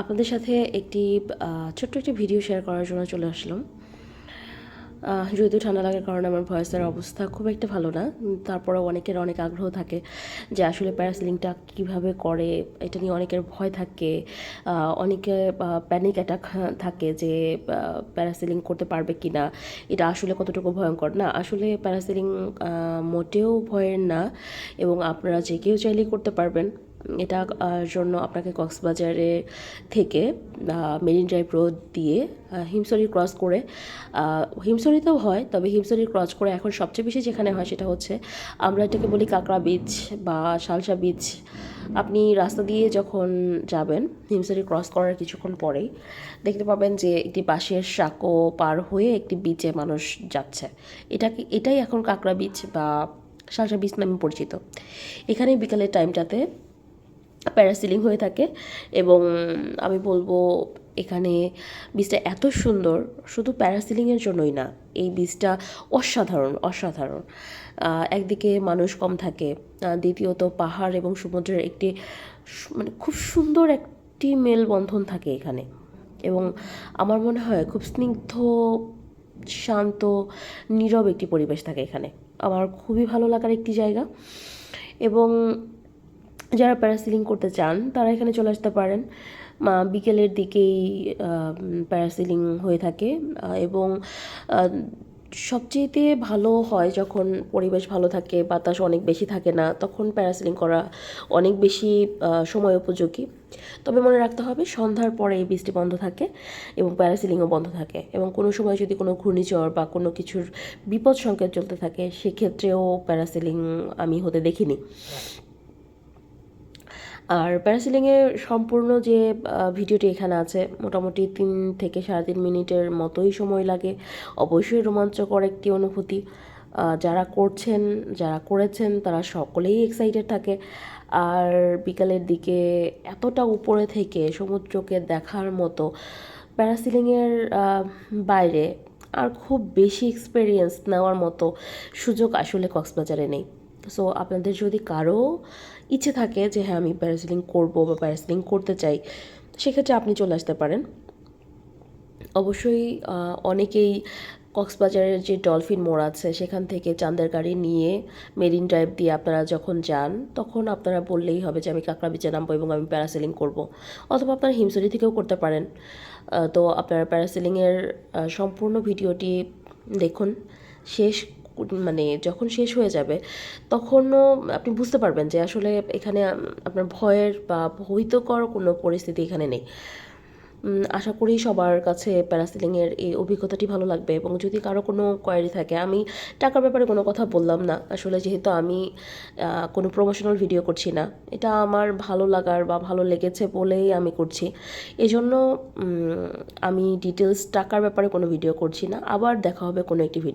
আপনাদের সাথে একটি ছোট্ট একটি ভিডিও শেয়ার করার জন্য চলে আসলাম। যদিও ঠান্ডা লাগার কারণে আমার ভয়েসের অবস্থা খুব একটা ভালো না, তারপরেও অনেকের অনেক আগ্রহ থাকে যে আসলে প্যারাসিলিংটা কীভাবে করে, এটা নিয়ে অনেকের ভয় থাকে অনেকে প্যানিক অ্যাটাক থাকে যে প্যারাসিলিং করতে পারবে কি না এটা আসলে কতটুকু ভয়ঙ্কর? না, আসলে প্যারাসিলিং মোটেও ভয়ের না, এবং আপনারা যে কেউ চাইলেই করতে পারবেন। এটা জন্য আপনাকে কক্সবাজারে থেকে মেরিন ড্রাইভ রোড দিয়ে হিমসরি ক্রস করে হিমসরিতেও হয়, তবে হিমসরি ক্রস করে এখন সবচেয়ে বেশি যেখানে হয় সেটা হচ্ছে, আমরা এটাকে বলি কাঁকড়া বিচ বা শালসা বিচ আপনি রাস্তা দিয়ে যখন যাবেন, হিমসরি ক্রস করার কিছুক্ষণ পরেই, দেখতে পাবেন যে একটি বাঁশের সাঁকো পার হয়ে একটি বিচে মানুষ যাচ্ছে। এটাকে এটাই এখন কাঁকড়া বিচ বা শালসা বিচ নামে পরিচিত। এখানে বিকালের টাইমটাতে প্যারাসিলিং হয়ে থাকে এবং আমি বলব এখানে বীজটা এত সুন্দর, শুধু প্যারাসিলিংয়ের জন্যই না, এই বীজটা অসাধারণ অসাধারণ। একদিকে মানুষ কম থাকে দ্বিতীয়ত পাহাড় এবং সমুদ্রের একটি মানে খুব সুন্দর একটি মেলবন্ধন থাকে এখানে। এবং আমার মনে হয় খুব স্নিগ্ধ, শান্ত, নীরব একটি পরিবেশ থাকে এখানে। আমার খুবই ভালো লাগার একটি জায়গা। এবং যারা প্যারাসিলিং করতে চান, তারা এখানে চলে আসতে পারেন। বিকেলের দিকেই প্যারাসিলিং হয়ে থাকে এবং সবচেয়েতে ভালো হয় যখন পরিবেশ ভালো থাকে, বাতাস অনেক বেশি থাকে না, তখন প্যারাসিলিং করা অনেক বেশি সময় উপযোগী। তবে মনে রাখতে হবে, সন্ধ্যার পরে এই বৃষ্টি বন্ধ থাকে এবং প্যারাসিলিংও বন্ধ থাকে এবং কোনো সময় যদি কোনো ঘূর্ণিঝড় বা কোনো কিছুর বিপদ সংকেত চলতে থাকে, সেক্ষেত্রেও প্যারাসিলিং আমি হতে দেখিনি। আর প্যারাসিলিংয়ের সম্পূর্ণ যে ভিডিওটি এখানে আছে, মোটামুটি তিন থেকে সাড়ে তিন মিনিটের মতোই সময় লাগে। অবশ্যই রোমাঞ্চকর একটি অনুভূতি। যারা করছেন, যারা করেছেন, তারা সকলেই এক্সাইটেড থাকে। আর বিকালের দিকে এতটা উপরে থেকে সমুদ্রকে দেখার মতো প্যারাসিলিংয়ের বাইরে আর খুব বেশি এক্সপেরিয়েন্স নেওয়ার মতো সুযোগ আসলে কক্সবাজারে নেই। সো আপনাদের যদি কারও ইচ্ছে থাকে যে হ্যাঁ আমি প্যারাসিলিং করব বা প্যারাসিলিং করতে চাই, সেক্ষেত্রে আপনি চলে আসতে পারেন। অবশ্যই অনেকেই কক্সবাজারের যে ডলফিন মোড় আছে, সেখান থেকে চাঁদের গাড়ি নিয়ে মেরিন ড্রাইভ দিয়ে আপনারা যখন যান, তখন আপনারা বললেই হবে যে, আমি কাঁকড়া বিচে নামবো এবং আমি প্যারাসেলিং করব। অথবা আপনারা হিমসরি থেকেও করতে পারেন। তো আপনারা প্যারাসেলিংয়ের সম্পূর্ণ ভিডিওটি দেখুন। শেষ মানে যখন শেষ হয়ে যাবে, তখনও আপনি বুঝতে পারবেন যে আসলে এখানে আপনার ভয়ের বা ভীতকর কোনো পরিস্থিতি এখানে নেই। আশা করি সবার কাছে প্যারাসিলিংয়ের এই অভিজ্ঞতাটি ভালো লাগবে এবং যদি কারও কোনো কোয়ারি থাকে, আমি টাকার ব্যাপারে কোনো কথা বললাম না। আসলে যেহেতু আমি কোনো প্রমোশনাল ভিডিও করছি না, এটা আমার ভালো লাগার বা ভালো লেগেছে বলেই আমি করছি। এজন্য আমি ডিটেলস টাকার ব্যাপারে কোনো ভিডিও করছি না। আবার দেখা হবে কোনো একটি ভিডিও